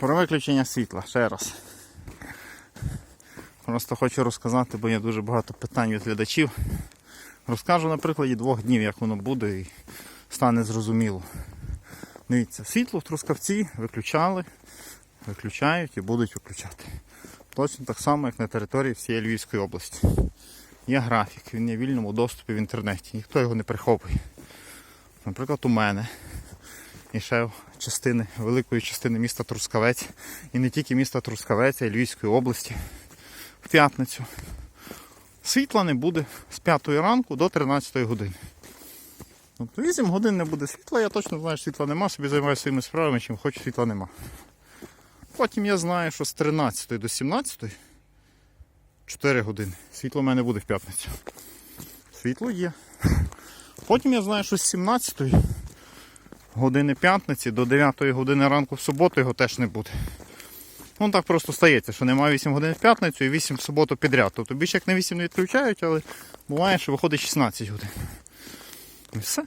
Про виключення світла ще раз. Просто хочу розказати, бо є дуже багато питань від глядачів. Розкажу на прикладі двох днів, як воно буде і стане зрозуміло. Дивіться, світло в Трускавці виключали, виключають і будуть виключати. Точно так само, як на території всієї Львівської області. Є графік, він є в вільному доступі в інтернеті, ніхто його не приховує. Наприклад, у мене і ще частини, великої частини міста Трускавець, і не тільки міста Трускавець, а й Львівської області в п'ятницю. Світла не буде з 5 ранку до 13 години. Тобто 8 годин не буде світла, я точно знаю, що світла нема, собі займаюся своїми справами, чим хочу, світла нема. Потім я знаю, що з 13 до 17 4 години. Світло в мене буде в п'ятницю. Світло є. Потім я знаю, що з 17 години п'ятниці до 9 години ранку в суботу його теж не буде. Ну так просто стається, що немає 8 годин в п'ятницю і 8 в суботу підряд. Тобто більше як на 8 не відключають, але буває, що виходить 16 годин. І все.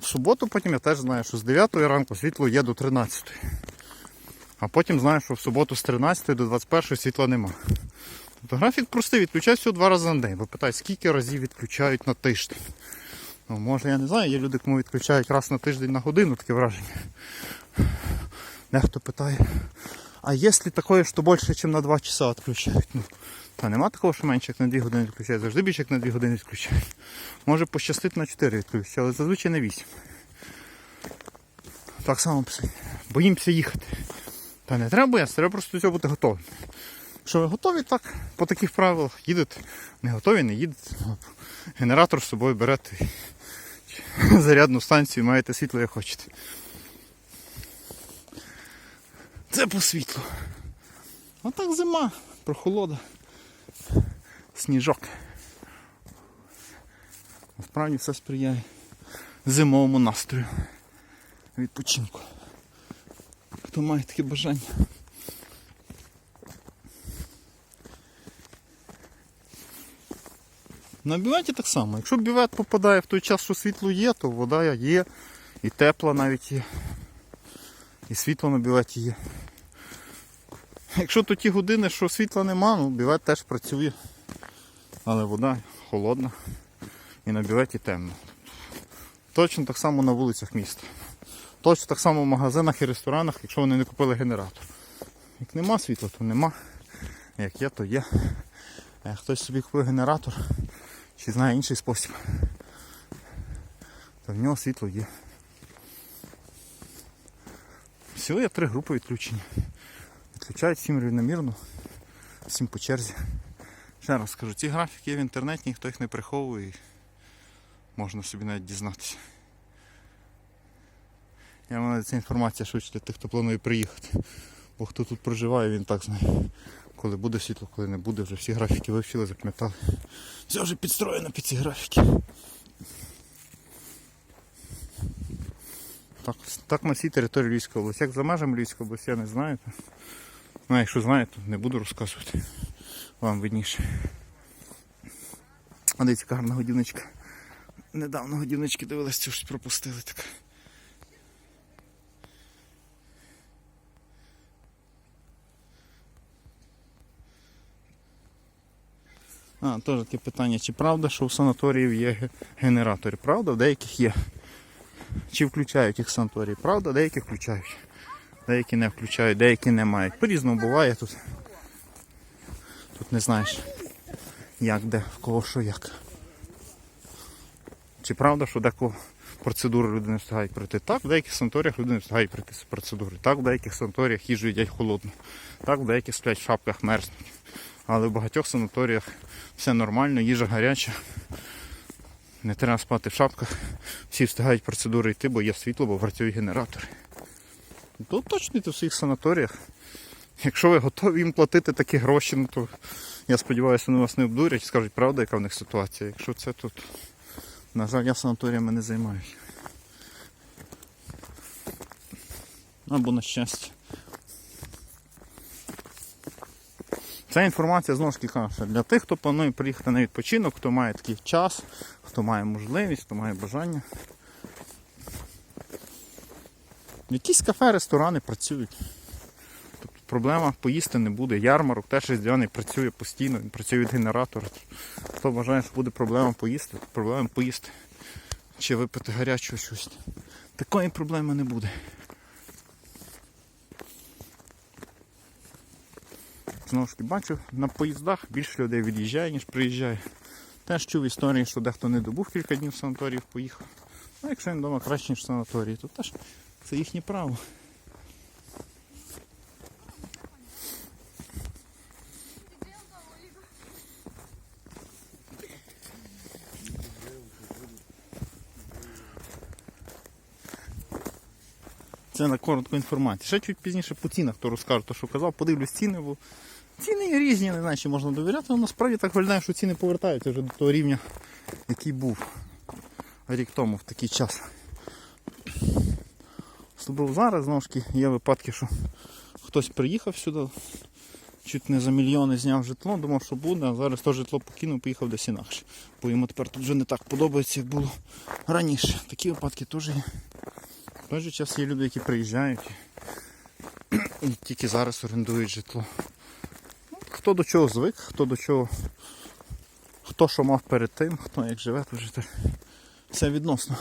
В суботу потім я теж знаю, що з 9 ранку світло є до 13. А потім знаю, що в суботу з 13 до 21 світла нема. Тобто графік простий, відключають всього два рази на день. Бо питають, скільки разів відключають на тиждень. Ну, може, я не знаю, є люди, кому відключають раз на тиждень на годину, таке враження. Дехто питає, а якщо таке, що більше, ніж на 2 часа відключають? Ну, та нема такого, що менше, як на 2 години відключають, завжди більше, як на 2 години відключають. Може пощастити на 4 відключити, але зазвичай на 8. Так само пси. Боїмося їхати. Та не треба боятися, треба просто до цього бути готовим. Якщо ви готові так, по таких правилах, їдете, не готові, не їдете. Генератор з собою берете зарядну станцію, маєте світло, як хочете. Це по світлу. А так зима, прохолода, сніжок. Насправді все сприяє зимовому настрою. Відпочинку. Хто має таке бажання. На бюветі так само. Якщо бювет попадає в той час, що світло є, то вода є, і тепла навіть є. І світло на бюветі є. Якщо то ті години, що світла нема, ну бювет теж працює. Але вода холодна і на бюветі темно. Точно так само на вулицях міста. Точно так само в магазинах і ресторанах, якщо вони не купили генератор. Як нема світла, то нема. Як є, то є. Хтось собі купив генератор чи знає інший спосіб, то в нього світло є. Всього є три групи відключення. Відключають всім рівномірно, всім по черзі. Ще раз скажу, ці графіки є в інтернеті, ніхто їх не приховує можна собі навіть дізнатися. Я маю ця інформація швидше для тих, хто планує приїхати. Бо хто тут проживає, він так знає. Коли буде світло, коли не буде, вже всі графіки вивчили, запам'ятали. Все вже підстроєно під ці графіки. Так, так на всій території Львівської області. Як за межами Львівської області, я не знаю. Ну, якщо знаю, то не буду розказувати. Вам видніше. А дивіться, яка гарна годівничка. Недавно годівнички дивились, цю щось пропустили так. А, теж таке питання, чи правда, що в санаторіїв є генератори? Правда, в деяких є. Чи включають їх санаторії? Правда, деякі включають. Деякі не включають, деякі не мають. По-різному буває тут. Тут не знаєш, як де, в кого що як. Чи правда, що декого процедури люди не встигають пройти? Так, в деяких санаторіях люди не встигають пройти ці процедури. Так, в деяких санаторіях їжу їдять холодну. Так, в деяких сплять в шапках мерзнуть. Але в багатьох санаторіях все нормально, їжа гаряча. Не треба спати в шапках. Всі встигають процедури йти, бо є світло, бо працюють генератори. То уточнюйте в своїх санаторіях. Якщо ви готові їм платити такі гроші, ну то я сподіваюся, вони вас не обдурять скажуть, правда, яка в них ситуація. Якщо це тут, на жаль, я санаторіями не займаюся. Або на щастя. Ця інформація знову ж таки кажу, що для тих, хто планує приїхати на відпочинок, хто має такий час, хто має можливість, хто має бажання. Якісь кафе, ресторани працюють. проблема поїсти не буде. Ярмарок теж різдвяний працює постійно, він працює від генератора. Хто вважає, що буде проблема поїсти, проблема поїсти. Чи випити гарячого щось. Такої проблеми не буде. Знову ж таки, бачу, на поїздах більше людей від'їжджає, ніж приїжджає. Теж чув історії, що дехто не добув кілька днів в санаторіїв, поїхав. Ну, якщо він вдома краще, ніж в санаторії, то теж це їхнє право. Це на коротку інформацію. Ще чуть пізніше по цінах то розкажу, то що казав, подивлюсь ціни, бо різні, не знаю, чи можна довіряти, але насправді так виглядає, що ціни повертаються вже до того рівня, який був рік тому в такий час. Особливо зараз знову ж таки є випадки, що хтось приїхав сюди, чуть не за мільйони зняв житло, думав, що буде, а зараз то житло покинув, поїхав десь інакше. Бо йому тепер тут вже не так подобається, як було раніше. Такі випадки теж є. В той же час є люди, які приїжджають і тільки зараз орендують житло. Хто до чого звик, хто до чого, хто що мав перед тим, хто як живе, то те- все відносно.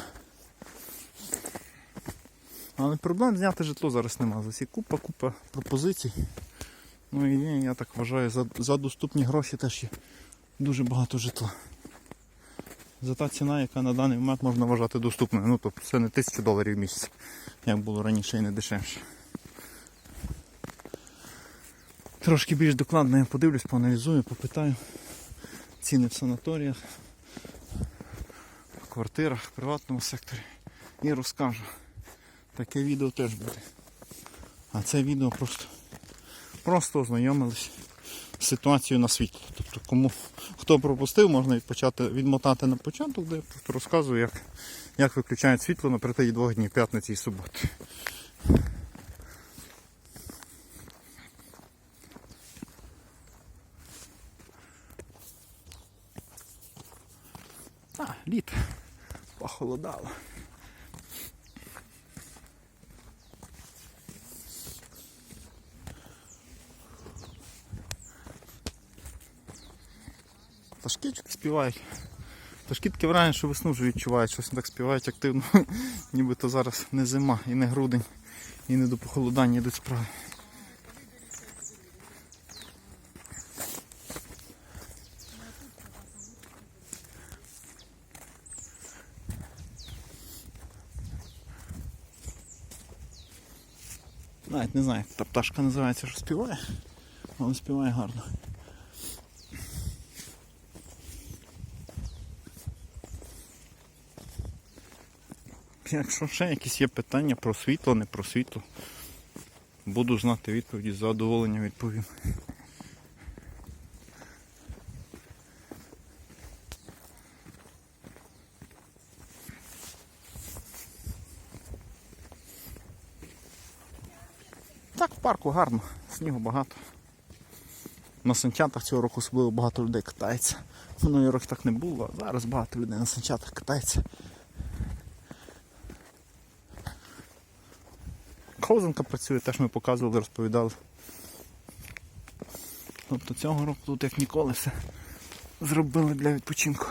Але проблем зняти житло зараз нема. Засі купа, купа пропозицій. Ну і я так вважаю, за, за доступні гроші теж є дуже багато житла. За та ціна, яка на даний момент можна вважати доступною. Ну тобто це не тисячу доларів в місяць, як було раніше і не дешевше. Трошки більш докладно я подивлюсь, поаналізую, попитаю ціни в санаторіях, в квартирах, в приватному секторі і розкажу. Таке відео теж буде. А це відео просто, просто ознайомились з ситуацією на світі. Тобто кому хто пропустив, можна відпочати, відмотати на початок, де я просто розказую, як, як виключають світло на протязі двох днів п'ятниці і суботи. А, літ. Похолодало. Пташки співають. Пташки таке враження, що весну вже відчувають, щось не так співають активно, нібито зараз не зима і не грудень, і не до похолодання йдуть справи. Навіть не знаю, як та пташка називається, що співає. Вона співає гарно. Якщо ще якісь є питання про світло, не про світло, буду знати відповіді, з задоволенням відповім. Так, в парку гарно, снігу багато. На санчатах цього року особливо багато людей катається. Минулий рок так не було, а зараз багато людей на санчатах катається. Ковзанка працює, теж ми показували, розповідали. Тобто цього року тут як ніколи все зробили для відпочинку.